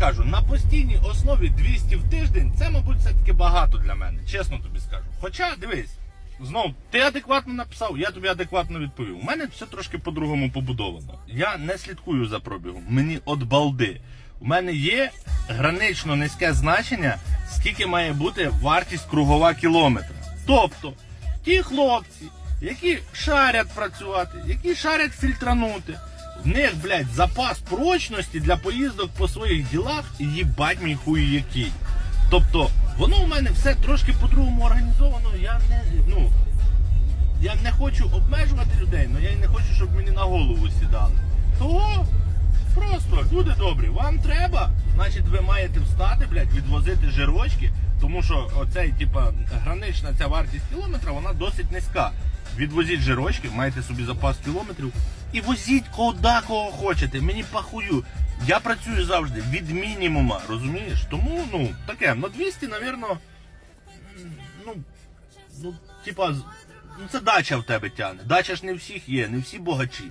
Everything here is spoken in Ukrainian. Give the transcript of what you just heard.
скажу, на постійній основі 200 в тиждень це, мабуть, все-таки багато для мене, чесно тобі скажу. Хоча, дивись, знов, ти адекватно написав, я тобі адекватно відповів. У мене все трошки по-другому побудовано. Я не слідкую за пробігом, мені от балди. У мене є гранично низьке значення, скільки має бути вартість кругова кілометра. Тобто, ті хлопці, які шарять працювати, які шарять фільтранути, в них, блядь, запас прочності для поїздок по своїх ділах і їбать мій хуй який. Тобто, воно у мене все трошки по-другому організовано. Я не, ну, я не хочу обмежувати людей, але я й не хочу, щоб мені на голову сідали. Того просто, люди добрі, вам треба, значить ви маєте встати, блядь, відвозити жирочки, тому що оцей, типа, гранична ця вартість кілометра, вона досить низька. Відвозіть жирочки, майте собі запас кілометрів і возіть куди кого хочете. Мені пахую. Я працюю завжди від мінімума, розумієш? Тому, ну, таке, на 200, навірно, ну, ну, типа, ну це дача в тебе тягне. Дача ж не всіх є, не всі богачі.